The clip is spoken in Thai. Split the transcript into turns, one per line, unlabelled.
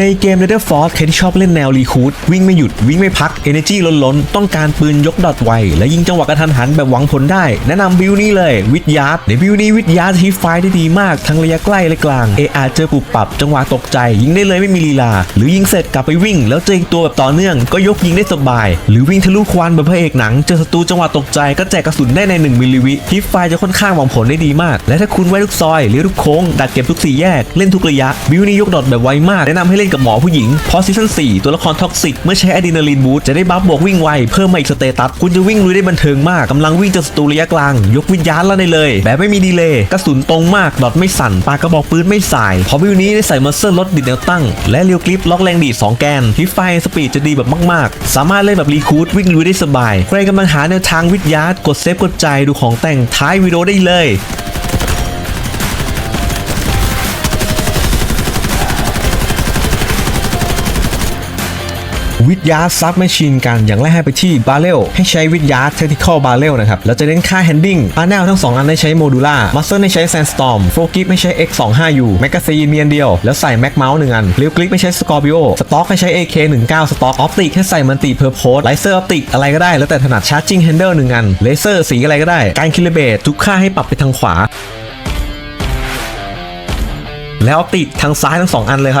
ในเกม Nether Force ใครที่ชอบเล่นแนวรีคูดวิ่งไม่หยุดวิ่งไม่พัก Energy ล้นๆต้องการปืนยกดอทไว และยิงจังหวะกระทันหันแบบหวังผลได้ แนะนำบิวนี้เลยวิทยาร์ดในบิวนี้วิทยาร์ดฮีไฟได้ดีมาก ทั้งระยะใกล้และกลางเออาเจอปุบปรับ จังหวะตกใจ ยิงได้เลยไม่มีลีลา หรือยิงเสร็จกลับไปวิ่ง แล้วเจออีกตัวแบบต่อเนื่อง ก็ยกยิงได้สบาย หรือวิ่งทะลุควันแบบพระเอกหนัง เจอศัตรูจังหวะตกใจก็แจกกระสุนได้ใน1มิลลิวิฮีไฟจะค่อนข้างหวังผลได้ดีมาก และถ้าคุณไว้ทุกซอยเลี้ยวทุกโค้งดักเก็บทุกสี่แยกเล่นทุกระยะบิวนี้ยกดอทแบบไวมากแนะนำให้เล่นกับหมอผู้หญิงพราะซีซั่น4ตัวละครท็อกซิก เมื่อใช้อะดรีนาลีนบูสต์จะได้บัฟบวกวิ่งไว เพิ่มมาอีกสเตตัส คุณจะวิ่งลุยได้บันเทิงมากกำลังวิ่งจากศัตรูระยะกลาง ยกวิญญาณแล้วได้เลย แบบไม่มีดีเลย์กระสุนตรงมาก ดอทไม่สั่น ปากกระบอกปืนไม่สายพราะวิวนี้ได้ใส่มัสเซอร์ลดดิดแนวตั้ง และเรียวกริปล็อกแรงดีด2แกนฮิฟไฟสปีดจะดีแบบมาก ๆ สามารถเล่นแบบรีคูดวิ่งลุยได้สบาย ใครกำลังหาแนวทางวิทยากดเซฟกดใจดูของแต่งท้ายวิดีโอได้เลย วิทยาซับแมชชีนกันอย่างแรกให้ไปที่บาเรลให้ใช้วิทยาเทคนิคอลบาเรลนะครับแล้วจะเน้นค่าแฮนดิ้งพาแนลทั้ง 2 อันให้ใช้โมดูล่ามัสเซอร์ให้ใช้แซนสตอมโฟกิฟให้ใช้ X25U แมกกาซีนมีอันเดียว แล้วใส่แม็กเมาส์หนึ่งอันเรียวกลิกไม่ใช้สกอร์บิโอสต็อกให้ใช้ AK19 สต็อกออปติกให้ใส่มันติเพอร์โพสไลเซอร์ออปติกอะไรก็ได้แล้วแต่ถนัดชาร์จิ่งแฮนเดิลหนึ่งอันเลเซอร์สีอะไรก็ได้การคิลเบตทุกค่าให้ปรับไปทางขวาแล้วออปติกทางซ้ายทั้งสองอันเลยครับ